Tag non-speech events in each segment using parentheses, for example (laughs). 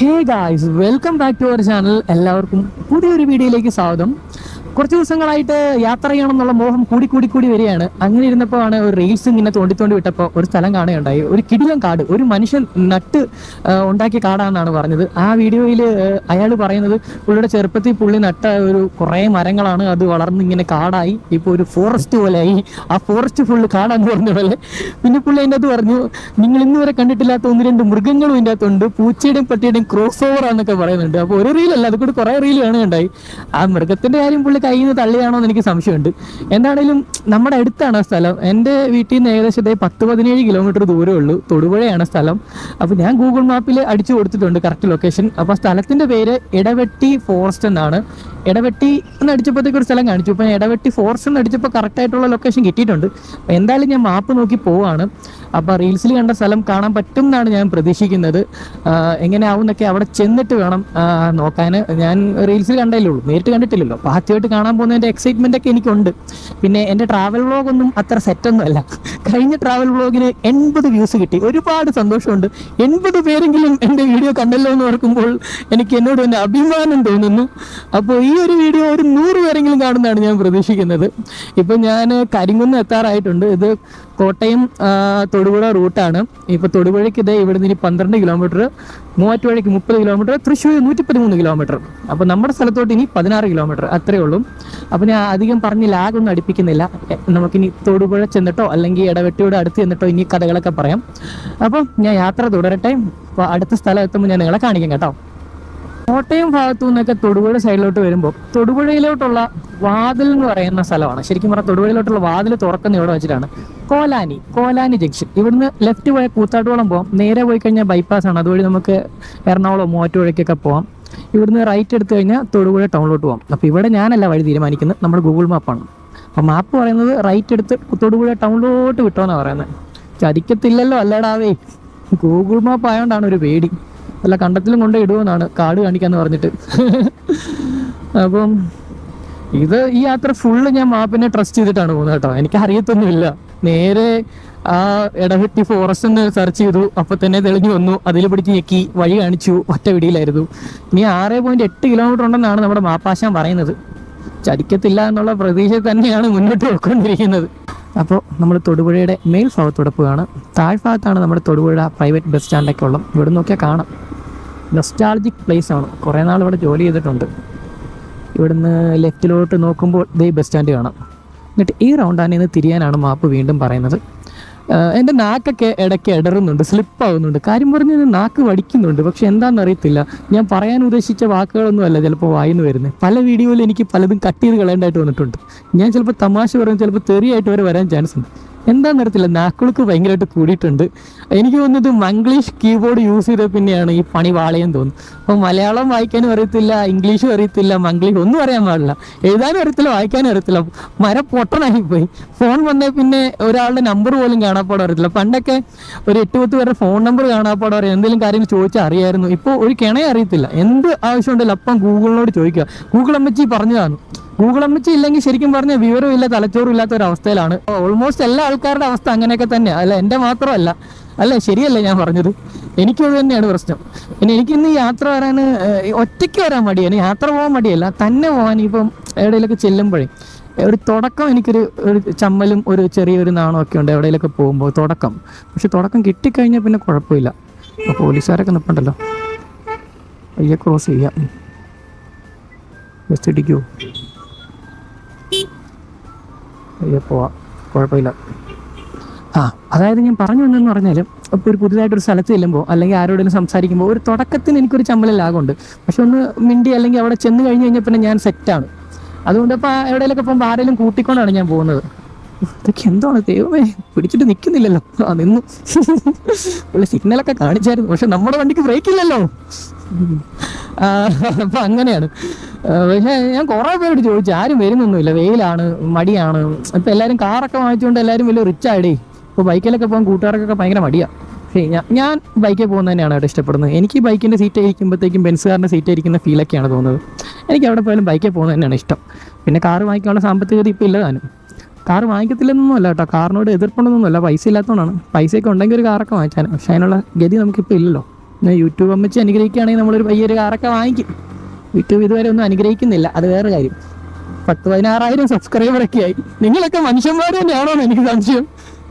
Hey guys welcome back to our channel എല്ലാവർക്കും പുതിയൊരു വീഡിയോയിലേക്ക് സ്വാഗതം. കുറച്ച് ദിവസങ്ങളായിട്ട് യാത്ര ചെയ്യണം എന്നുള്ള മോഹം കൂടി കൂടി കൂടി വരികയാണ്. അങ്ങനെ ഇരുന്നപ്പോഴാണ് ഒരു റീൽസ് ഇങ്ങനെ തോണ്ടി തോണ്ടി വിട്ടപ്പോൾ ഒരു സ്ഥലം കാണുകയുണ്ടായി. ഒരു കിടിലം കാട് ഒരു മനുഷ്യൻ നട്ട് ഉണ്ടാക്കിയ കാടാണെന്നാണ് പറഞ്ഞത്. ആ വീഡിയോയിൽ അയാൾ പറയുന്നത് പുള്ളിയുടെ ചെറുപ്പത്തിൽ പുള്ളി നട്ട ഒരു കുറേ മരങ്ങളാണ്. അത് വളർന്ന് ഇങ്ങനെ കാടായി. ഇപ്പോൾ ഒരു ഫോറസ്റ്റ് പോലെയായി. ആ ഫോറസ്റ്റ് ഫുള്ള് കാടാന്ന് പറഞ്ഞ പോലെ. പിന്നെ പുള്ളി അതിന്റെ അത് പറഞ്ഞു നിങ്ങൾ ഇന്ന് വരെ കണ്ടിട്ടില്ലാത്ത ഒന്ന് രണ്ട് മൃഗങ്ങളും ഇതിന്റെ അകത്തുണ്ട്. പൂച്ചയുടെയും പട്ടിയുടെയും ക്രോസ് ഓവർ ആണെന്നൊക്കെ പറയുന്നുണ്ട്. അപ്പോൾ ഒരു റീലല്ല അത് കൂടി കുറേ റീൽ കാണുകയുണ്ടായി. ആ മൃഗത്തിന്റെ കാര്യം പുള്ളി കയ്യിൽ നിന്ന് തള്ളിയാണോ എന്ന് എനിക്ക് സംശയമുണ്ട്. എന്താണേലും നമ്മുടെ അടുത്താണ് ആ സ്ഥലം. എന്റെ വീട്ടിൽ നിന്ന് ഏകദേശം ഇതേ പത്ത് പതിനേഴ് കിലോമീറ്റർ ദൂരമേ ഉള്ളൂ. തൊടുപുഴയാണ് സ്ഥലം. അപ്പോൾ ഞാൻ ഗൂഗിൾ മാപ്പിൽ അടിച്ചു കൊടുത്തിട്ടുണ്ട് കറക്റ്റ് ലൊക്കേഷൻ അപ്പോൾ സ്ഥലത്തിന്റെ പേര് ഇടവെട്ടി ഫോറസ്റ്റ് എന്നാണ്. ഇടവെട്ടി എന്ന് അടിച്ചപ്പോഴത്തേക്ക് ഒരു സ്ഥലം കാണിച്ചു. അപ്പോൾ ഇടവെട്ടി ഫോറസ്റ്റ് എന്ന് അടിച്ചപ്പോൾ കറക്റ്റ് ആയിട്ടുള്ള ലൊക്കേഷൻ കിട്ടിയിട്ടുണ്ട്. എന്തായാലും ഞാൻ മാപ്പ് നോക്കി പോവാണ്. അപ്പോൾ റീൽസിൽ കണ്ട സ്ഥലം കാണാൻ പറ്റും എന്നാണ് ഞാൻ പ്രതീക്ഷിക്കുന്നത്. എങ്ങനെയാവും എന്നൊക്കെ അവിടെ ചെന്നിട്ട് വേണം നോക്കാൻ ഞാൻ റീൽസിൽ കണ്ടല്ലേ ഉള്ളൂ. നേരിട്ട് കണ്ടിട്ടില്ലല്ലോ. അപ്പോൾ ആദ്യമായിട്ട് കാണാൻ പോകുന്നതിന്റെ എക്സൈറ്റ്മെന്റ് ഒക്കെ എനിക്കുണ്ട്. പിന്നെ എന്റെ ട്രാവൽ വ്ളോഗ് ഒന്നും അത്ര സെറ്റൊന്നും അല്ല. കഴിഞ്ഞ ട്രാവൽ വ്ളോഗിന് എൺപത് വ്യൂസ് കിട്ടി. ഒരുപാട് സന്തോഷമുണ്ട്. എൺപത് പേരെങ്കിലും എന്റെ വീഡിയോ കണ്ടല്ലോ എന്ന് ഓർക്കുമ്പോൾ എനിക്ക് എന്നോട് തന്നെ അഭിമാനം തോന്നുന്നു. അപ്പോൾ ഈ ഒരു വീഡിയോ ഒരു നൂറ് പേരെങ്കിലും കാണുന്നതാണ് ഞാൻ പ്രതീക്ഷിക്കുന്നത്. ഇപ്പം ഞാൻ കരിങ്കുന്ന് എത്താറായിട്ടുണ്ട്. ഇത് കോട്ടയം തൊടുപുഴ റൂട്ടാണ്. ഇപ്പോൾ തൊടുപുഴയ്ക്ക് ഇതേ ഇവിടെ ഇനി പന്ത്രണ്ട് കിലോമീറ്റർ മൂവാറ്റുപുഴയ്ക്ക് മുപ്പത് കിലോമീറ്റർ തൃശ്ശൂർ നൂറ്റി പതിമൂന്ന് കിലോമീറ്റർ. അപ്പോൾ നമ്മുടെ സ്ഥലത്തോട്ട് ഇനി പതിനാറ് കിലോമീറ്റർ അത്രയേ ഉള്ളൂ. അപ്പോൾ ഞാൻ അധികം പറഞ്ഞ് ലാഗ് ഒന്നും അടുപ്പിക്കുന്നില്ല. നമുക്കിനി തൊടുപുഴ ചെന്നിട്ടോ അല്ലെങ്കിൽ ഇടവെട്ടിയുടെ അടുത്ത് ചെന്നിട്ടോ ഇനി കഥകളൊക്കെ പറയാം. അപ്പോൾ ഞാൻ യാത്ര തുടരട്ടെ. അപ്പോൾ അടുത്ത സ്ഥലം എത്തുമ്പോൾ ഞാൻ നിങ്ങളെ കാണിക്കാം കേട്ടോ. കോട്ടയം ഭാഗത്തു നിന്നൊക്കെ തൊടുപുഴ സൈഡിലോട്ട് വരുമ്പോൾ തൊടുപുഴയിലോട്ടുള്ള വാതിൽ എന്ന് പറയുന്ന സ്ഥലമാണ്. ശരിക്കും പറഞ്ഞാൽ തൊടുപുഴയിലോട്ടുള്ള വാതിൽ തുറക്കുന്ന ഇവിടെ വെച്ചിട്ടാണ്. കോലാനി കോലാനി ജംഗ്ഷൻ. ഇവിടുന്ന് ലെഫ്റ്റ് പോയ കൂത്താട്ടോളം പോകാം നേരെ പോയി കഴിഞ്ഞാൽ ബൈപ്പാസ് ആണ്. അതുവഴി നമുക്ക് എറണാകുളം മൂവാറ്റുപുഴയ്ക്കൊക്കെ പോകാം ഇവിടുന്ന് റൈറ്റ് എടുത്തു കഴിഞ്ഞാൽ തൊടുപുഴ ടൗണിലോട്ട് പോകാം അപ്പോൾ ഇവിടെ ഞാനല്ല വഴി തീരുമാനിക്കുന്നത്. നമ്മുടെ ഗൂഗിൾ മാപ്പാണ് അപ്പോൾ മാപ്പ് പറയുന്നത് റൈറ്റ് എടുത്ത് തൊടുപുഴ ടൗണിലോട്ട് വിട്ടോന്നാണ് പറയുന്നത് ചതിക്കത്തില്ലല്ലോ അല്ലടാവേ. ഗൂഗിൾ മാപ്പ് ആയതുകൊണ്ടാണ് ഒരു പേടി. അല്ല കണ്ടത്തിലും കൊണ്ട് ഇടുമെന്നാണ് കാട് കാണിക്കാന്ന് പറഞ്ഞിട്ട്. (laughs) അപ്പം ഇത് ഈ യാത്ര ഫുള്ള് ഞാൻ മാപ്പിനെ ട്രസ്റ്റ് ചെയ്തിട്ടാണ് പോകുന്നത് കേട്ടോ. എനിക്ക് അറിയത്തൊന്നുമില്ല നേരെ ആ ഇടവെട്ടി ഫോറസ്റ്റ് എന്ന് സെർച്ച് ചെയ്തു. അപ്പൊ തന്നെ തെളിഞ്ഞു വന്നു. അതിൽ പിടിച്ച് ഞെക്കി. വഴി കാണിച്ചു. ഒറ്റ പിടിയിലായിരുന്നു. ഇനി ആറ് പോയിന്റ് എട്ട് കിലോമീറ്റർ ഉണ്ടെന്നാണ് നമ്മുടെ മാപ്പാശാൻ പറയുന്നത്. ചതിക്കത്തില്ല എന്നുള്ള പ്രതീക്ഷ തന്നെയാണ് മുന്നോട്ട് പോയിക്കൊണ്ടിരിക്കുന്നത്. അപ്പോൾ നമ്മൾ തൊടുപുഴയുടെ മേൽ ഭാഗത്തൂടെ പോവുകയാണ്. താഴ്ഭാഗത്താണ് നമ്മുടെ തൊടുപുഴ പ്രൈവറ്റ് ബസ് സ്റ്റാൻഡൊക്കെ ഉള്ളത്. ഇവിടെ നോക്കിയാൽ കാണാം. നെസ്റ്റാളജിക് പ്ലേസ് ആണ്. കുറേ നാൾ ഇവിടെ ജോലി ചെയ്തിട്ടുണ്ട്. ഇവിടുന്ന് ലെഫ്റ്റിലോട്ട് നോക്കുമ്പോൾ ദേ ബസ് സ്റ്റാൻഡ് കാണാം. എന്നിട്ട് ഈ റൗണ്ടാനിൽ നിന്ന് തിരിയാനാണ് മാപ്പ് വീണ്ടും പറയുന്നത്. എന്റെ നാക്കൊക്കെ ഇടയ്ക്ക് ഇടറുന്നുണ്ട് സ്ലിപ്പാവുന്നുണ്ട് കാര്യം പറഞ്ഞ് നാക്ക് വടിക്കുന്നുണ്ട്. പക്ഷെ എന്താണെന്ന് അറിയത്തില്ല. ഞാൻ പറയാൻ ഉദ്ദേശിച്ച വാക്കുകളൊന്നും അല്ല ചിലപ്പോൾ വായിന്ന് വരുന്നത്. പല വീഡിയോയിലും എനിക്ക് പലതും കട്ട് ചെയ്ത് കളയേണ്ടതായിട്ട് വന്നിട്ടുണ്ട്. ഞാൻ ചിലപ്പോൾ തമാശ പറഞ്ഞ് ചിലപ്പോൾ തെറിയായിട്ട് വരെ വരാൻ ചാൻസ് ഉണ്ട്. എന്താണെന്ന് അറിയത്തില്ല നാക്കുളുക്ക് ഭയങ്കരമായിട്ട് കൂടിയിട്ടുണ്ട്. എനിക്ക് തോന്നുന്നത് മംഗ്ലീഷ് കീബോർഡ് യൂസ് ചെയ്ത പിന്നെയാണ് ഈ പണി വാളയെന്ന് തോന്നുന്നു. അപ്പോൾ മലയാളം വായിക്കാനും അറിയത്തില്ല ഇംഗ്ലീഷും അറിയത്തില്ല മംഗ്ലീഷ് ഒന്നും അറിയാൻ പാടില്ല. എഴുതാനും അറിയത്തില്ല വായിക്കാനും അറിയത്തില്ല. മര പൊട്ടനായി പോയി ഫോൺ വന്നേ പിന്നെ ഒരാളുടെ നമ്പർ പോലും കാണാപ്പാടം അറിയത്തില്ല. പണ്ടൊക്കെ ഒരു എട്ട് പത്ത് പേരുടെ ഫോൺ നമ്പർ കാണാപ്പാടം അറിയാം. എന്തെങ്കിലും കാര്യങ്ങൾ ചോദിച്ചാൽ അറിയായിരുന്നു. ഇപ്പോൾ ഒരു കിണയെ അറിയത്തില്ല. എന്ത് ആവശ്യമുണ്ടല്ലോ അപ്പം ഗൂഗിളിനോട് ചോദിക്കുക. ഗൂഗിൾ അമ്മച്ചി പറഞ്ഞതാണ്. ഗൂഗിൾ അമ്മച്ചി ഇല്ലെങ്കിൽ ശരിക്കും പറഞ്ഞ ഇല്ല തലച്ചോറും ഇല്ലാത്ത ഒരു അവസ്ഥയിലാണ്. ഓൾമോസ്റ്റ് എല്ലാ ആൾക്കാരുടെ അവസ്ഥ അങ്ങനെയൊക്കെ തന്നെ അല്ല എന്റെ മാത്രമല്ല. അല്ല ശരിയല്ല ഞാൻ പറഞ്ഞത്? എനിക്കും അത് തന്നെയാണ് പ്രശ്നം. പിന്നെ എനിക്കിന്ന് യാത്ര വരാൻ ഒറ്റയ്ക്ക് വരാൻ മടിയാണ്. യാത്ര പോകാൻ മടിയല്ല. തന്നെ പോകാൻ ഇപ്പം എവിടെയെങ്കിലൊക്കെ ചെല്ലുമ്പോഴേ ഒരു തുടക്കം എനിക്കൊരു ഒരു ചമ്മലും ഒരു ചെറിയൊരു നാണമൊക്കെ ഉണ്ട് എവിടെയെങ്കിലൊക്കെ പോകുമ്പോൾ. തുടക്കം. പക്ഷെ തുടക്കം കിട്ടിക്കഴിഞ്ഞാൽ പിന്നെ കുഴപ്പമില്ല. പോലീസുകാരൊക്കെ നിൽപ്പുണ്ടല്ലോ അയ്യ ക്രോസ് ചെയ്യാം. ബസ് ഇടിക്കുമോ കുഴപ്പമില്ല. ആ അതായത് ഞാൻ പറഞ്ഞു വന്നതെന്ന് പറഞ്ഞാലും ഇപ്പോൾ ഒരു പുതിയതായിട്ടൊരു സ്ഥലത്ത് ചെല്ലുമ്പോൾ അല്ലെങ്കിൽ ആരോടെങ്കിലും സംസാരിക്കുമ്പോൾ ഒരു തുടക്കത്തിന് എനിക്കൊരു ചമ്മല ആകുണ്ട് പക്ഷെ ഒന്ന് മിണ്ടി അല്ലെങ്കിൽ അവിടെ ചെന്ന് കഴിഞ്ഞ് കഴിഞ്ഞാൽ പിന്നെ ഞാൻ സെറ്റാണ്. അതുകൊണ്ട് ഇപ്പോൾ എവിടെയെങ്കിലൊക്കെ പോകുമ്പോൾ ആരെങ്കിലും കൂട്ടിക്കൊണ്ടാണ് ഞാൻ പോകുന്നത്. ഇതൊക്കെ എന്താണ്? ദൈവമേ പിടിച്ചിട്ട് നിൽക്കുന്നില്ലല്ലോ ആ നിന്നു. ഉള്ള സിഗ്നലൊക്കെ കാണിച്ചായിരുന്നു. പക്ഷെ നമ്മുടെ വണ്ടിക്ക് ബ്രേക്ക് ഇല്ലല്ലോ അപ്പൊ അങ്ങനെയാണ്. പക്ഷേ ഞാൻ കുറേ പേരോട് ചോദിച്ചു ആരും വരുന്നൊന്നുമില്ല വെയിലാണ് മടിയാണ്. ഇപ്പൊ എല്ലാവരും കാറൊക്കെ വാങ്ങിച്ചുകൊണ്ട് എല്ലാവരും വലിയ റിച്ച് ആയിടേ. ഇപ്പോൾ ബൈക്കിലൊക്കെ പോകാൻ കൂട്ടുകാർക്കൊക്കെ ഭയങ്കര മടിയാണ് പക്ഷേ ഞാൻ ബൈക്കിൽ പോകുന്നത് തന്നെയാണ് ഇഷ്ടപ്പെടുന്നത്. എനിക്ക് ബൈക്കിന്റെ സീറ്റ് ഇരിക്കുമ്പോഴത്തേക്കും ബെൻസുകാരന്റെ സീറ്റ് ഇരിക്കുന്ന ഫീലൊക്കെയാണ് തോന്നുന്നത്. എനിക്ക് അവിടെ പോയാലും ബൈക്കിൽ പോകുന്നത് തന്നെയാണ് ഇഷ്ടം. പിന്നെ കാറ് വാങ്ങിക്കാനുള്ള സാമ്പത്തികത ഇപ്പോൾ ഇല്ല താനും കാർ വാങ്ങിക്കത്തില്ലെന്നൊന്നും അല്ല കേട്ടോ. കാറിനോട് എതിർപ്പുണ്ടെന്നൊന്നുമല്ല പൈസ ഇല്ലാത്തതുകൊണ്ടാണ്. പൈസയൊക്കെ ഉണ്ടെങ്കിൽ ഒരു കാറൊക്കെ വാങ്ങിച്ചാൽ പക്ഷേ അതിനുള്ള ഗതി നമുക്കിപ്പോൾ ഇല്ലല്ലോ. യൂട്യൂബ് അമ്മച്ച് അനുഗ്രഹിക്കുകയാണെങ്കിൽ നമ്മളൊരു വലിയൊരു കാറൊക്കെ വാങ്ങിക്കും. യൂട്യൂബ് ഇതുവരെ ഒന്നും അനുഗ്രഹിക്കുന്നില്ല. അത് വേറെ കാര്യം. പത്ത് പതിനാറായിരം സബ്സ്ക്രൈബറൊക്കെ ആയി. നിങ്ങളൊക്കെ മനുഷ്യന്മാർ തന്നെയാണോ എന്ന് എനിക്ക് സംശയം.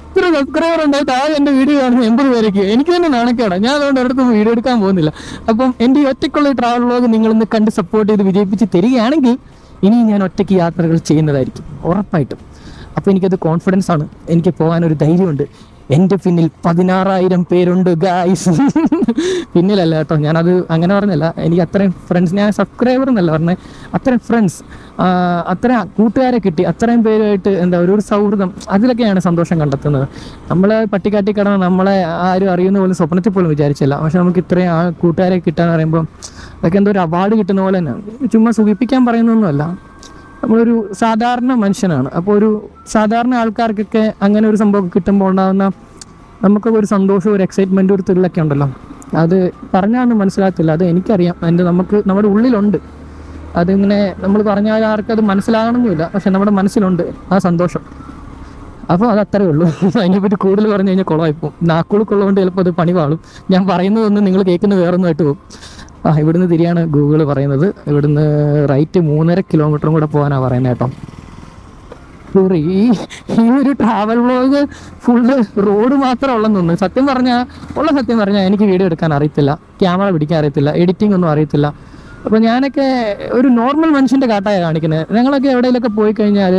ഇത്ര സബ്സ്ക്രൈബർ ഉണ്ടായിട്ട് ആകെ എന്റെ വീഡിയോ കാണുന്ന എൺപത് പേരൊക്കെ എനിക്ക് തന്നെ നാണക്കേടാ. ഞാൻ അതുകൊണ്ട് ഒരിടത്തും വീഡിയോ എടുക്കാൻ പോകുന്നില്ല. അപ്പം എന്റെ ഈ ഒറ്റയ്ക്കുള്ള ട്രാവൽ വ്ലോഗ് നിങ്ങളൊന്ന് കണ്ട് സപ്പോർട്ട് ചെയ്ത് വിജയിപ്പിച്ച് തരികയാണെങ്കിൽ ഇനി ഞാൻ ഒറ്റയ്ക്ക് യാത്രകൾ ചെയ്യുന്നതായിരിക്കും. ഉറപ്പായിട്ടും. അപ്പോൾ എനിക്കത് കോൺഫിഡൻസ് ആണ്. എനിക്ക് പോകാനൊരു ധൈര്യമുണ്ട്. എന്റെ പിന്നിൽ പതിനാറായിരം പേരുണ്ട് ഗായ്സ് (laughs) പിന്നിലല്ല കേട്ടോ ഞാനത് അങ്ങനെ പറഞ്ഞല്ല. എനിക്ക് അത്രയും ഫ്രണ്ട്സ് ഞാൻ സബ്സ്ക്രൈബർ എന്നല്ല പറഞ്ഞത് അത്രയും ഫ്രണ്ട്സ് അത്രയും കൂട്ടുകാരെ കിട്ടി അത്രയും പേരുമായിട്ട് എന്താ ഒരു സൗഹൃദം അതിലൊക്കെയാണ് സന്തോഷം കണ്ടെത്തുന്നത്. നമ്മളെ പട്ടിക്കാട്ടി കടന്ന് നമ്മളെ ആരും അറിയുന്ന പോലും സ്വപ്നത്തിൽ പോലും വിചാരിച്ചില്ല. പക്ഷെ നമുക്ക് ഇത്രയും ആ കൂട്ടുകാരെ കിട്ടാന്ന് പറയുമ്പോൾ അതൊക്കെ എന്തോ ഒരു അവാർഡ് കിട്ടുന്ന പോലെ തന്നെ. ചുമ്മാ സുഖിപ്പിക്കാൻ പറയുന്നൊന്നുമല്ല. നമ്മളൊരു സാധാരണ മനുഷ്യനാണ്. അപ്പോൾ ഒരു സാധാരണ ആൾക്കാർക്കൊക്കെ അങ്ങനെ ഒരു സംഭവം കിട്ടുമ്പോൾ ഉണ്ടാകുന്ന നമുക്കൊക്കെ ഒരു സന്തോഷം ഒരു എക്സൈറ്റ്മെന്റും ഒരു ത്രില്ലൊക്കെ ഉണ്ടല്ലോ. അത് പറഞ്ഞാണ് മനസ്സിലാകത്തില്ല. അത് എനിക്കറിയാം. അതിന്റെ നമുക്ക് നമ്മുടെ ഉള്ളിലുണ്ട്. അതിങ്ങനെ നമ്മൾ പറഞ്ഞാൽ ആർക്കും അത് മനസ്സിലാകണമെന്നില്ല പക്ഷെ നമ്മുടെ മനസ്സിലുണ്ട് ആ സന്തോഷം. അപ്പോൾ അത് അത്രേ ഉള്ളൂ. അതിനെപ്പറ്റി കൂടുതൽ പറഞ്ഞു കഴിഞ്ഞാൽ കുളമായിപ്പോവും. നാക്കുളുക്കുള്ളതുകൊണ്ട് ചിലപ്പോൾ അത് പണി വാളും ഞാൻ പറയുന്നതൊന്നും നിങ്ങൾ കേൾക്കുന്ന വേറൊന്നുമായിട്ട് പോകും ആ ഇവിടുന്ന് തിരിയാണ് ഗൂഗിൾ പറയുന്നത്. ഇവിടുന്ന് റൈറ്റ് മൂന്നര കിലോമീറ്ററും കൂടെ പോകാനാണ് പറയുന്നത് കേട്ടോ. സോറി ഈ ഒരു ട്രാവൽ വ്ളോഗ് ഫുള്ള് റോഡ് മാത്രമേ ഉള്ളെന്ന് സത്യം പറഞ്ഞാൽ ഉള്ള സത്യം പറഞ്ഞാൽ എനിക്ക് വീഡിയോ എടുക്കാൻ അറിയത്തില്ല. ക്യാമറ പിടിക്കാൻ അറിയത്തില്ല. എഡിറ്റിംഗ് ഒന്നും അറിയത്തില്ല. അപ്പോൾ ഞാനൊക്കെ ഒരു നോർമൽ മനുഷ്യന്റെ കാട്ടായ കാണിക്കുന്നത്. ഞങ്ങളൊക്കെ എവിടെയെങ്കിലുമൊക്കെ പോയി കഴിഞ്ഞാൽ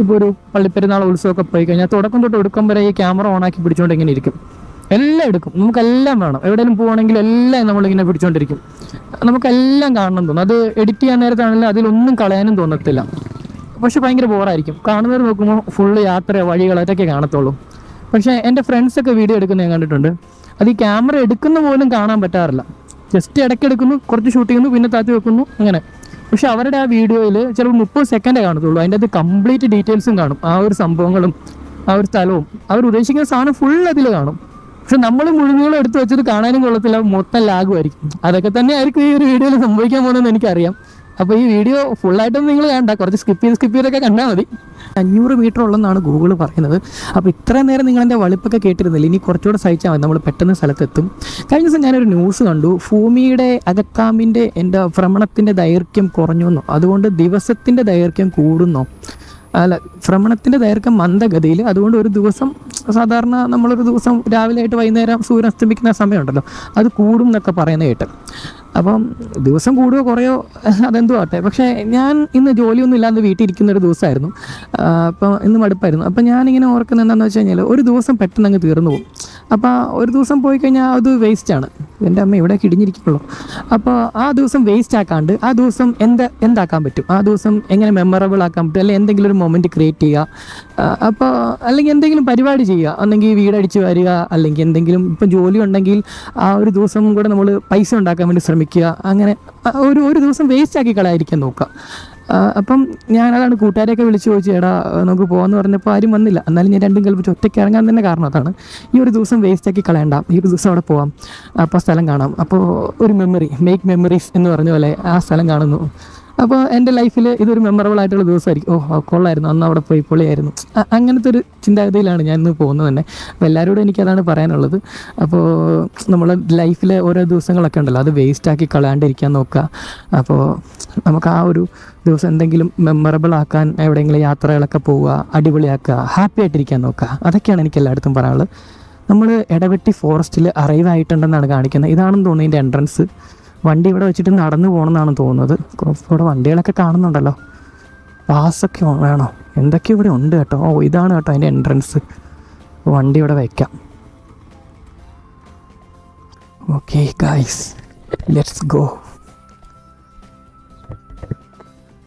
ഇപ്പോൾ ഒരു പള്ളിപ്പെരുന്നാൾ ഉത്സവമൊക്കെ പോയി കഴിഞ്ഞാൽ തുടക്കം തൊട്ട് ഒടുക്കം വരെ ഈ ക്യാമറ ഓണാക്കി പിടിച്ചുകൊണ്ട് ഇങ്ങനെ ഇരിക്കും. എല്ലാം എടുക്കും. നമുക്കെല്ലാം വേണം എവിടെയെങ്കിലും പോകണമെങ്കിൽ എല്ലാം നമ്മളിങ്ങനെ പിടിച്ചോണ്ടിരിക്കും. നമുക്കെല്ലാം കാണണം തോന്നും. അത് എഡിറ്റ് ചെയ്യാൻ നേരത്താണെങ്കിലും അതിലൊന്നും കളയാനും തോന്നത്തില്ല. പക്ഷെ ഭയങ്കര ബോറായിരിക്കും കാണുന്നവർ നോക്കുമ്പോൾ ഫുള്ള് യാത്ര വഴികൾ അതൊക്കെ കാണത്തുള്ളൂ. പക്ഷേ എന്റെ ഫ്രണ്ട്സൊക്കെ വീഡിയോ എടുക്കുന്ന ഞാൻ കണ്ടിട്ടുണ്ട്. അത് ഈ ക്യാമറ എടുക്കുന്ന പോലും കാണാൻ പറ്റാറില്ല. ജസ്റ്റ് ഇടയ്ക്ക് എടുക്കുന്നു കുറച്ച് ഷൂട്ട് ചെയ്യുന്നു പിന്നെ താത്തി വെക്കുന്നു അങ്ങനെ. പക്ഷെ അവരുടെ ആ വീഡിയോയിൽ ചിലപ്പോൾ മുപ്പത് സെക്കൻഡേ കാണത്തുള്ളൂ. അതിന്റെ അത് കംപ്ലീറ്റ് ഡീറ്റെയിൽസും കാണും. ആ ഒരു സംഭവങ്ങളും ആ ഒരു സ്ഥലവും. അവർ ഉദ്ദേശിക്കുന്ന സാധനം ഫുൾ അതിൽ കാണും. പക്ഷെ നമ്മൾ മുഴുവനും എടുത്തു വെച്ചിട്ട് കാണാനും കൊള്ളത്തില്ല മൊത്തം ലാഗുമായിരിക്കും അതൊക്കെ തന്നെ ആയിരിക്കും ഈ ഒരു വീഡിയോയിൽ സംഭവിക്കാൻ പോകുന്നതെന്ന് എനിക്കറിയാം. അപ്പോൾ ഈ വീഡിയോ ഫുള്ളായിട്ടൊന്നും നിങ്ങൾ കണ്ട കുറച്ച് സ്കിപ്പ് ചെയ്ത് സ്കിപ്പ് ചെയ്തൊക്കെ കണ്ടാൽ മതി. അഞ്ഞൂറ് മീറ്റർ ഉള്ളെന്നാണ് ഗൂഗിൾ പറയുന്നത്. അപ്പോൾ ഇത്രയും നേരം നിങ്ങൾ എന്റെ വളിപ്പൊക്കെ കേട്ടിരുന്നില്ല. ഇനി കുറച്ചുകൂടെ സഹിച്ചാൽ മതി. നമ്മൾ പെട്ടെന്ന് സ്ഥലത്തെത്തും. കഴിഞ്ഞ ദിവസം ഞാനൊരു ന്യൂസ് കണ്ടു. ഭൂമിയുടെ അകക്കാമ്പിന്റെ എന്റെ ഭ്രമണത്തിന്റെ ദൈർഘ്യം കുറഞ്ഞു എന്നോ അതുകൊണ്ട് ദിവസത്തിന്റെ ദൈർഘ്യം കൂടുന്നോ. അല്ല ഭ്രമണത്തിന്റെ ദൈർഘ്യം മന്ദഗതിയിൽ. അതുകൊണ്ട് ഒരു ദിവസം സാധാരണ നമ്മളൊരു ദിവസം രാവിലെ ആയിട്ട് വൈകുന്നേരം സൂര്യൻ അസ്തമിക്കുന്ന സമയമുണ്ടല്ലോ. അത് കൂടും എന്നൊക്കെ പറയുന്നത് കേട്ട്. അപ്പം ദിവസം കൂടുകയോ കുറയോ അതെന്തോ ആട്ടെ. പക്ഷേ ഞാൻ ഇന്ന് ജോലിയൊന്നും ഇല്ലാതെ വീട്ടിൽ ഇരിക്കുന്ന ഒരു ദിവസമായിരുന്നു. അപ്പം ഇന്ന് മടുപ്പായിരുന്നു. അപ്പം ഞാനിങ്ങനെ ഓർക്കുന്നത് എന്താണെന്ന് വെച്ച് കഴിഞ്ഞാൽ ഒരു ദിവസം പെട്ടെന്ന് അങ്ങ് തീർന്നു പോകും. അപ്പോൾ ഒരു ദിവസം പോയി കഴിഞ്ഞാൽ അത് വേസ്റ്റാണ് എന്റെ അമ്മ ഇവിടെ കിടിഞ്ഞിരിക്കുള്ളൂ അപ്പോൾ ആ ദിവസം വേസ്റ്റ് ആക്കാണ്ട് ആ ദിവസം എന്താ എന്താക്കാൻ പറ്റും? ആ ദിവസം എങ്ങനെ മെമ്മറബിൾ ആക്കാൻ പറ്റും? അല്ലെങ്കിൽ എന്തെങ്കിലും ഒരു മൊമെന്റ് ക്രിയേറ്റ് ചെയ്യുക. അപ്പോൾ അല്ലെങ്കിൽ എന്തെങ്കിലും പരിപാടി ചെയ്യുക. അല്ലെങ്കിൽ വീടടിച്ച് വരിക അല്ലെങ്കിൽ എന്തെങ്കിലും ഇപ്പം ജോലി ഉണ്ടെങ്കിൽ ആ ഒരു ദിവസം കൂടെ നമ്മൾ പൈസ ഉണ്ടാക്കാൻ വേണ്ടി ശ്രമിക്കുക. അങ്ങനെ ഒരു ഒരു ദിവസം വേസ്റ്റ് ആക്കി കളയായിരിക്കാൻ നോക്കുക. അപ്പം ഞാനതാണ് കൂട്ടുകാരെയൊക്കെ വിളിച്ച് ചോദിച്ചു ചേടാ നമുക്ക് പോകാമെന്ന് പറഞ്ഞപ്പോൾ ആരും വന്നില്ല. എന്നാലും ഞാൻ രണ്ടും കൽപ്പിച്ച് ഒറ്റയ്ക്ക് ഇറങ്ങാൻ തന്നെ കാരണം അതാണ്. ഈ ഒരു ദിവസം വേസ്റ്റ് ആക്കി കളയണ്ട. ഈ ഒരു ദിവസം അവിടെ പോവാം. അപ്പോൾ സ്ഥലം കാണാം. അപ്പോൾ ഒരു മെമ്മറി മേക്ക് മെമ്മറീസ് എന്ന് പറഞ്ഞ പോലെ ആ സ്ഥലം കാണുന്നു. അപ്പോൾ എന്റെ ലൈഫിൽ ഇതൊരു മെമ്മറബിൾ ആയിട്ടുള്ള ദിവസമായിരിക്കും. ഓ കൊള്ളായിരുന്നു. അന്ന് അവിടെ പോയി പൊളിയായിരുന്നു. അങ്ങനത്തെ ഒരു ചിന്താഗതിയിലാണ് ഞാൻ ഇന്ന് പോകുന്നത് തന്നെ. അപ്പോൾ എല്ലാവരോടും എനിക്കതാണ് പറയാനുള്ളത്. അപ്പോൾ നമ്മളെ ലൈഫിലെ ഓരോ ദിവസങ്ങളൊക്കെ ഉണ്ടല്ലോ. അത് വേസ്റ്റാക്കി കളയാണ്ടിരിക്കാൻ നോക്കുക. അപ്പോൾ നമുക്ക് ആ ഒരു ദിവസം എന്തെങ്കിലും മെമ്മറബിൾ ആക്കാൻ എവിടെയെങ്കിലും യാത്രകളൊക്കെ പോവുക അടിപൊളിയാക്കുക ഹാപ്പി ആയിട്ടിരിക്കാൻ നോക്കുക. അതൊക്കെയാണ് എനിക്ക് എല്ലായിടത്തും പറയാനുള്ളത്. നമ്മൾ ഇടവെട്ടി ഫോറസ്റ്റിൽ അറൈവ് ആയിട്ടുണ്ടെന്നാണ് കാണിക്കുന്നത്. ഇതാണെന്ന് തോന്നുന്നു എൻട്രൻസ് വണ്ടി ഇവിടെ വെച്ചിട്ട് നടന്നു പോകണമെന്നാണ് തോന്നുന്നത്. ഇവിടെ വണ്ടികളൊക്കെ കാണുന്നുണ്ടല്ലോ. പാസ്സൊക്കെ വേണോ? എന്തൊക്കെ ഇവിടെ ഉണ്ട് കേട്ടോ. ഓ ഇതാണ് കേട്ടോ അതിന്റെ എൻട്രൻസ് വണ്ടി ഇവിടെ വയ്ക്കാം ഓക്കെ ഗൈസ് ലെറ്റ്സ് ഗോ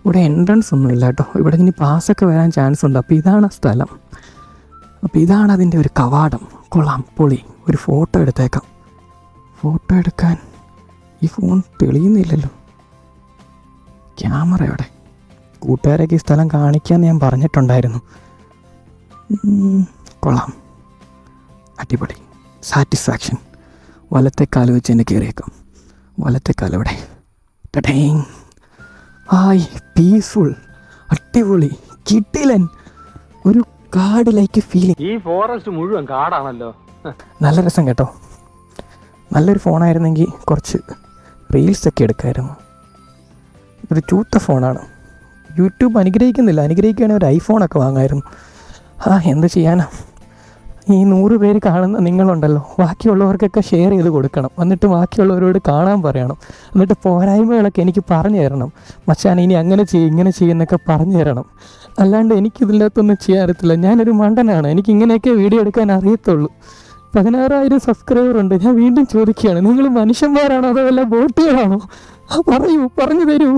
ഇവിടെ എൻട്രൻസ് ഒന്നുമില്ല കേട്ടോ. ഇവിടെ ഇനി പാസ്സൊക്കെ വരാൻ ചാൻസ് ഉണ്ട്. അപ്പോൾ ഇതാണ് സ്ഥലം. അപ്പോൾ ഇതാണ് അതിന്റെ ഒരു കവാടം. കൊള്ളാം പൊളി. ഒരു ഫോട്ടോ എടുത്തേക്കാം. ഫോട്ടോ എടുക്കാൻ ഈ ഫോൺ തെളിയുന്നില്ലല്ലോ. ക്യാമറ എവിടെ? കൂട്ടുകാരൊക്കെ ഈ സ്ഥലം കാണിക്കാമെന്ന് ഞാൻ പറഞ്ഞിട്ടുണ്ടായിരുന്നു. കൊള്ളാം. അടിപൊളി. സാറ്റിസ്ഫാക്ഷൻ വലത്തെ കാൽ വെച്ച് എന്നെ കയറിയേക്കാം. വലത്തെ കാൽ ഇവിടെ ടടേങ് ഹായ് പീസ്ഫുൾ അടിപൊളി കിട്ടിലൻ ഒരു കാട് ലൈക്ക് ഫീലിംഗ് ഈ ഫോറസ്റ്റ് മുഴുവൻ കാടാണല്ലോ. നല്ല രസം കേട്ടോ. നല്ലൊരു ഫോണായിരുന്നെങ്കിൽ കുറച്ച് റീൽസൊക്കെ എടുക്കാമായിരുന്നു ഇതൊരു ചൂത്ത ഫോണാണ്. യൂട്യൂബ് അനുഗ്രഹിക്കുന്നില്ല. അനുഗ്രഹിക്കുകയാണെങ്കിൽ ഒരു ഐഫോണൊക്കെ വാങ്ങായിരുന്നു. ആ എന്ത് ചെയ്യാനാ? ഈ നൂറ് പേര് കാണുന്ന നിങ്ങളുണ്ടല്ലോ. ബാക്കിയുള്ളവർക്കൊക്കെ ഷെയർ ചെയ്ത് കൊടുക്കണം. എന്നിട്ട് ബാക്കിയുള്ളവരോട് കാണാൻ പറയണം. എന്നിട്ട് പോരായ്മകളൊക്കെ എനിക്ക് പറഞ്ഞു തരണം. മച്ചാൻ ഇനി അങ്ങനെ ചെയ്യും ഇങ്ങനെ ചെയ്യുന്നൊക്കെ പറഞ്ഞു തരണം. അല്ലാണ്ട് എനിക്കിതിന്റെ അകത്തൊന്നും ചെയ്യാൻ അറിയത്തില്ല. ഞാനൊരു മണ്ടനാണ്. എനിക്ക് ഇങ്ങനെയൊക്കെ വീഡിയോ എടുക്കാൻ അറിയത്തുള്ളൂ. പതിനാറായിരം സബ്സ്ക്രൈബർ ഉണ്ട്. ഞാൻ വീണ്ടും ചോദിക്കുകയാണ് നിങ്ങൾ മനുഷ്യന്മാരാണോ അതോ വല്ല ബോട്ടുകളാണോ? പറയൂ പറഞ്ഞു തരൂ.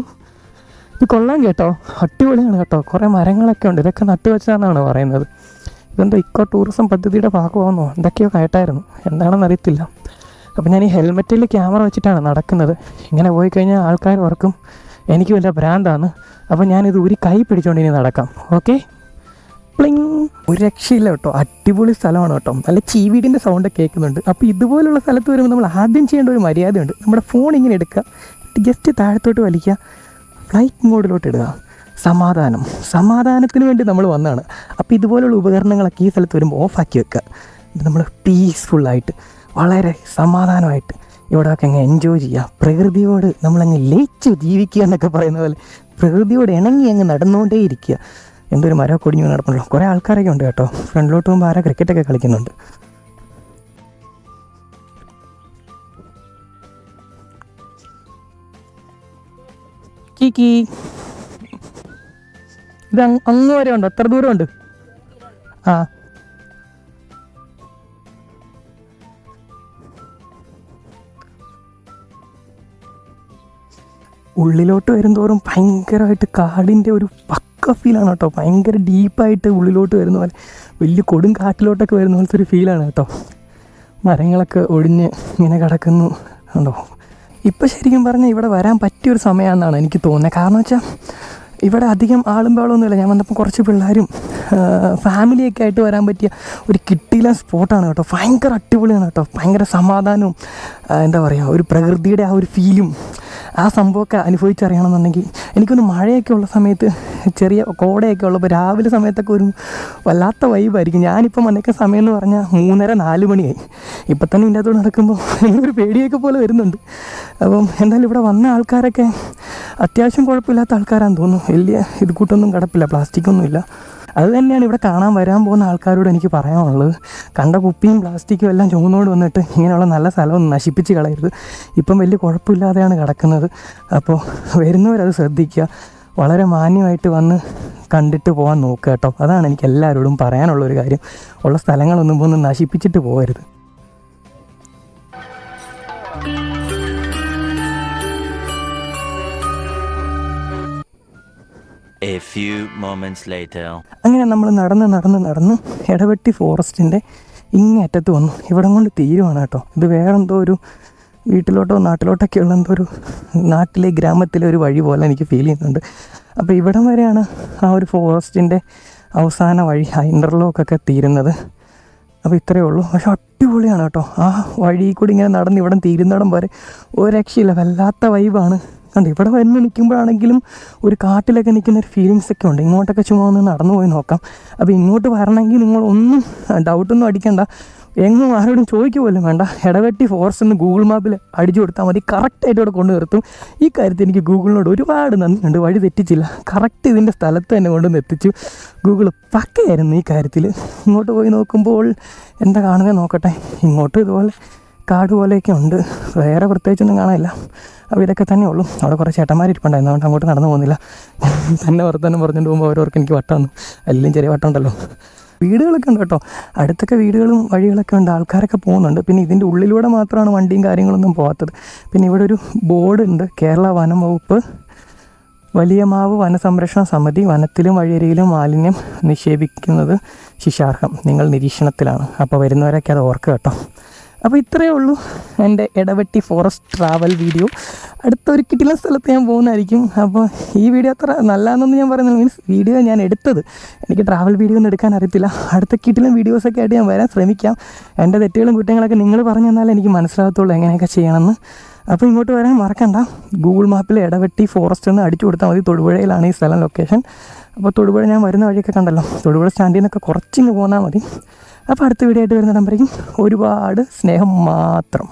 ഇത് കൊള്ളാം കേട്ടോ. അടിപൊളിയാണ് കേട്ടോ. കുറേ മരങ്ങളൊക്കെ ഉണ്ട്. ഇതൊക്കെ നട്ടുവെച്ചതെന്നാണ് പറയുന്നത്. ഇതെന്താ ഇക്കോ ടൂറിസം പദ്ധതിയുടെ ഭാഗമാണോ എന്തൊക്കെയോ കേട്ടായിരുന്നു. എന്താണെന്ന് അറിയത്തില്ല. അപ്പോൾ ഞാൻ ഈ ഹെൽമെറ്റിൽ ക്യാമറ വെച്ചിട്ടാണ് നടക്കുന്നത്. ഇങ്ങനെ പോയി കഴിഞ്ഞാൽ ആൾക്കാർ ഓർക്കും എനിക്ക് വല്ല ഭ്രാന്താണ്. അപ്പോൾ ഞാനിത് ഒരു കൈ പിടിച്ചുകൊണ്ട് ഇനി നടക്കാം. ഓക്കെ? പ്ലിങ്. ഒരു രക്ഷയില്ല കേട്ടോ. അടിപൊളി സ്ഥലമാണ് കേട്ടോ. നല്ല ചീവീടിന്റെ സൗണ്ട് കേൾക്കുന്നുണ്ട്. അപ്പോൾ ഇതുപോലുള്ള സ്ഥലത്ത് വരുമ്പോൾ നമ്മൾ ആദ്യം ചെയ്യേണ്ട ഒരു മര്യാദയുണ്ട്. നമ്മുടെ ഫോൺ ഇങ്ങനെ എടുക്കുക. ജസ്റ്റ് താഴത്തോട്ട് വലിക്കുക. ഫ്ലൈറ്റ് മോഡിലോട്ട് ഇടുക. സമാധാനം. സമാധാനത്തിന് വേണ്ടി നമ്മൾ വന്നതാണ് അപ്പോൾ ഇതുപോലുള്ള ഉപകരണങ്ങളൊക്കെ ഈ സ്ഥലത്ത് വരുമ്പോൾ ഓഫാക്കി വെക്കുക. നമ്മൾ പീസ്ഫുള്ളായിട്ട് വളരെ സമാധാനമായിട്ട് ഇവിടെ ഒക്കെ അങ്ങ് എൻജോയ് ചെയ്യുക. പ്രകൃതിയോട് നമ്മളങ്ങ് ലയിച്ചു ജീവിക്കുക എന്നൊക്കെ പറയുന്ന പോലെ പ്രകൃതിയോട് ഇണങ്ങി അങ്ങ് നടന്നുകൊണ്ടേ ഇരിക്കുക എന്തൊരു മരം കൊടിഞ്ഞു നടപ്പുണ്ടല്ലോ. കുറേ ആൾക്കാരൊക്കെ ഉണ്ട് കേട്ടോ. ഫ്രണ്ടിലോട്ട് പോകുമ്പോൾ ആരാ ക്രിക്കറ്റൊക്കെ കളിക്കുന്നുണ്ട്. ഇത് അങ്ങ് വരെ ഉണ്ട്? അത്ര ദൂരം ഉണ്ട്? ആ. ഉള്ളിലോട്ട് വരുന്തോറും ഭയങ്കരമായിട്ട് കാടിന്റെ ഒരു പക്ക ഫീലാണ് കേട്ടോ. ഭയങ്കര ഡീപ്പായിട്ട് ഉള്ളിലോട്ട് വരുന്ന പോലെ വലിയ കൊടും കാട്ടിലോട്ടൊക്കെ വരുന്ന പോലത്തെ ഒരു ഫീലാണ് കേട്ടോ. മരങ്ങളൊക്കെ ഒടിഞ്ഞ് ഇങ്ങനെ കിടക്കുന്നു ഉണ്ടോ ഇപ്പം ശരിക്കും പറഞ്ഞാൽ ഇവിടെ വരാൻ പറ്റിയൊരു സമയമാണെന്നാണ് എനിക്ക് തോന്നുന്നത് കാരണം വെച്ചാൽ ഇവിടെ അധികം ആളും ബഹളമൊന്നുമില്ല ഞാൻ വന്നപ്പോൾ കുറച്ച് പിള്ളേരും ഫാമിലിയൊക്കെ ആയിട്ട് വരാൻ പറ്റിയ ഒരു കിട്ടിയില്ല സ്പോട്ടാണ് കേട്ടോ. ഭയങ്കര അടിപൊളിയാണ് കേട്ടോ. ഭയങ്കര സമാധാനവും എന്താ പറയുക ഒരു പ്രകൃതിയുടെ ആ ഒരു ഫീലും ആ സംഭവമൊക്കെ അനുഭവിച്ചറിയണമെന്നുണ്ടെങ്കിൽ എനിക്കൊന്ന് മഴയൊക്കെ ഉള്ള സമയത്ത് ചെറിയ കോടയൊക്കെ ഉള്ളപ്പോൾ രാവിലെ സമയത്തൊക്കെ ഒരു വല്ലാത്ത വൈബായിരിക്കും. ഞാനിപ്പം വന്നേക്കുന്ന സമയം എന്ന് പറഞ്ഞാൽ മൂന്നര നാല് മണിയായി. ഇപ്പം തന്നെ ഇതിന്റെ അകത്തോട് നടക്കുമ്പോൾ ഒരു പേടിയൊക്കെ പോലെ വരുന്നുണ്ട്. അപ്പം എന്തായാലും ഇവിടെ വന്ന ആൾക്കാരൊക്കെ അത്യാവശ്യം കുഴപ്പമില്ലാത്ത ആൾക്കാരാണെന്ന് തോന്നുന്നു. വലിയ ഇത് കൂട്ടൊന്നും കിടപ്പില്ല. പ്ലാസ്റ്റിക്കൊന്നും ഇല്ല അത് തന്നെയാണ് ഇവിടെ കാണാൻ വരാൻ പോകുന്ന ആൾക്കാരോട് എനിക്ക് പറയാനുള്ളത്. കണ്ട കുപ്പിയും പ്ലാസ്റ്റിക്കും എല്ലാം ചുമന്നുകൊണ്ട് വന്നിട്ട് ഇങ്ങനെയുള്ള നല്ല സ്ഥലം നശിപ്പിച്ച് കളയരുത്. ഇപ്പം വലിയ കുഴപ്പമില്ലാതെയാണ് കിടക്കുന്നത്. അപ്പോൾ വരുന്നവരത് ശ്രദ്ധിക്കുക. വളരെ മാന്യമായിട്ട് വന്ന് കണ്ടിട്ട് പോകാൻ നോക്കുക കേട്ടോ. അതാണ് എനിക്ക് എല്ലാവരോടും പറയാനുള്ള ഒരു കാര്യം. ഉള്ള സ്ഥലങ്ങളൊന്നും ഒന്ന് നശിപ്പിച്ചിട്ട് പോകരുത്. A few moments later. അങ്ങനെ നമ്മൾ നടന്ന് നടന്ന് നടന്ന് ഇടവെട്ടി ഫോറസ്റ്റിന്റെ ഇങ്ങേറ്റത്ത് വന്നു. ഇവിടം കൊണ്ട് തീരുവാണ് കേട്ടോ. ഇത് വേറെന്തോ ഒരു വീട്ടിലോട്ടോ നാട്ടിലോട്ടൊക്കെ ഉള്ള എന്തോ ഒരു നാട്ടിലെ ഗ്രാമത്തിലെ ഒരു വഴി പോലെ എനിക്ക് ഫീൽ ചെയ്യുന്നുണ്ട്. അപ്പോൾ ഇവിടം വരെയാണ് ആ ഒരു ഫോറസ്റ്റിന്റെ അവസാന വഴി ആ ഇന്റർലോക്കൊക്കെ തീരുന്നത്. അപ്പോൾ ഇത്രയേ ഉള്ളൂ. പക്ഷെ അടിപൊളിയാണ് കേട്ടോ. ആ വഴി കൂടി ഇങ്ങനെ നടന്ന് ഇവിടം തീരുന്നിടം വരെ ഒരു രക്ഷയില്ല വല്ലാത്ത വൈബാണ് കണ്ട്? ഇവിടെ വന്ന് നിൽക്കുമ്പോഴാണെങ്കിലും ഒരു കാട്ടിലൊക്കെ നിൽക്കുന്ന ഒരു ഫീലിങ്സ് ഒക്കെ ഉണ്ട്. ഇങ്ങോട്ടൊക്കെ ചുമ്മാ ഒന്ന് നടന്നു പോയി നോക്കാം. അപ്പോൾ ഇങ്ങോട്ട് വരണമെങ്കിൽ നിങ്ങൾ ഒന്നും ഡൗട്ടൊന്നും അടിക്കണ്ട. എങ്ങും ആരോടും ചോദിക്കുക പോലും വേണ്ട. ഇടവെട്ടി ഫോറസ്റ്റ് ഒന്ന് ഗൂഗിൾ മാപ്പിൽ അടിച്ചു കൊടുത്താൽ മതി. കറക്റ്റായിട്ട് ഇവിടെ കൊണ്ടു നിർത്തും. ഈ കാര്യത്തിൽ എനിക്ക് ഗൂഗിളിനോട് ഒരുപാട് നന്ദിയുണ്ട് വഴി തെറ്റിച്ചില്ല. കറക്റ്റ് ഇതിന്റെ സ്ഥലത്ത് തന്നെ കൊണ്ടുവന്ന് എത്തിച്ചു. ഗൂഗിൾ പക്കയായിരുന്നു ഈ കാര്യത്തിൽ. ഇങ്ങോട്ട് പോയി നോക്കുമ്പോൾ എന്താ കാണുക നോക്കട്ടെ. ഇങ്ങോട്ട് ഇതുപോലെ കാട് പോലെയൊക്കെ ഉണ്ട്. വേറെ പ്രത്യേകിച്ചൊന്നും കാണാനില്ല. അപ്പോൾ ഇതൊക്കെ തന്നെ ഉള്ളൂ അവിടെ കുറേ ചേട്ടന്മാരിരിപ്പുണ്ടായിരുന്നു അതുകൊണ്ട് അങ്ങോട്ട് നടന്നു പോകുന്നില്ല. തന്നെ വർത്തമാനം പറഞ്ഞുകൊണ്ട് പോകുമ്പോൾ ഓരോർക്ക് എനിക്ക് വട്ടമാണ് എല്ലാം ചെറിയ വട്ടം ഉണ്ടല്ലോ വീടുകളൊക്കെ ഉണ്ട് കേട്ടോ. അടുത്തൊക്കെ വീടുകളും വഴികളൊക്കെ ഉണ്ട്. ആൾക്കാരൊക്കെ പോകുന്നുണ്ട്. പിന്നെ ഇതിന്റെ ഉള്ളിലൂടെ മാത്രമാണ് വണ്ടിയും കാര്യങ്ങളൊന്നും പോകാത്തത് പിന്നെ ഇവിടെ ഒരു ബോർഡ് ഉണ്ട്. കേരള വനം വകുപ്പ് വലിയ മാവ് വനസംരക്ഷണ സമിതി വനത്തിലും വഴിയരിയിലും മാലിന്യം നിക്ഷേപിക്കുന്നത് ശിശാർഹം നിങ്ങൾ നിരീക്ഷണത്തിലാണ്. അപ്പോൾ വരുന്നവരൊക്കെ അത് ഓർക്കുക കേട്ടോ. അപ്പോൾ ഇത്രയേ ഉള്ളൂ എന്റെ ഇടവെട്ടി ഫോറസ്റ്റ് ട്രാവൽ വീഡിയോ അടുത്തൊരു കിട്ടില്ല സ്ഥലത്ത് ഞാൻ പോകുന്നതായിരിക്കും. അപ്പോൾ ഈ വീഡിയോ അത്ര നല്ലതെന്നൊന്നും ഞാൻ പറയുന്നില്ല. മീൻസ് വീഡിയോ ഞാൻ എടുത്തത്. എനിക്ക് ട്രാവൽ വീഡിയോ ഒന്നും എടുക്കാൻ അറിയത്തില്ല. അടുത്ത കിട്ടിലും വീഡിയോസൊക്കെ ആയിട്ട് ഞാൻ വരാൻ ശ്രമിക്കാം. എന്റെ തെറ്റുകളും കുറ്റങ്ങളൊക്കെ നിങ്ങൾ പറഞ്ഞു തന്നാലേ എനിക്ക് മനസ്സിലാകത്തുള്ളൂ എങ്ങനെയൊക്കെ ചെയ്യണമെന്ന്. അപ്പോൾ ഇങ്ങോട്ട് വരാൻ മറക്കണ്ട. ഗൂഗിൾ മാപ്പിൽ ഇടവെട്ടി ഫോറസ്റ്റ് എന്ന് അടിച്ചു കൊടുത്താൽ മതി. തൊടുപുഴയിലാണ് ഈ സ്ഥലം ലൊക്കേഷൻ അപ്പോൾ തൊടുപുഴ ഞാൻ വരുന്ന വഴിയൊക്കെ കണ്ടല്ലോ. തൊടുപുഴ സ്റ്റാൻഡിൽ നിന്നൊക്കെ കുറച്ചിങ്ങ് പോന്നാൽ മതി. അപ്പോൾ അടുത്ത വീഡിയോ ആയിട്ട് വരുന്ന നമ്പറേക്കും ഒരുപാട് സ്നേഹം മാത്രം.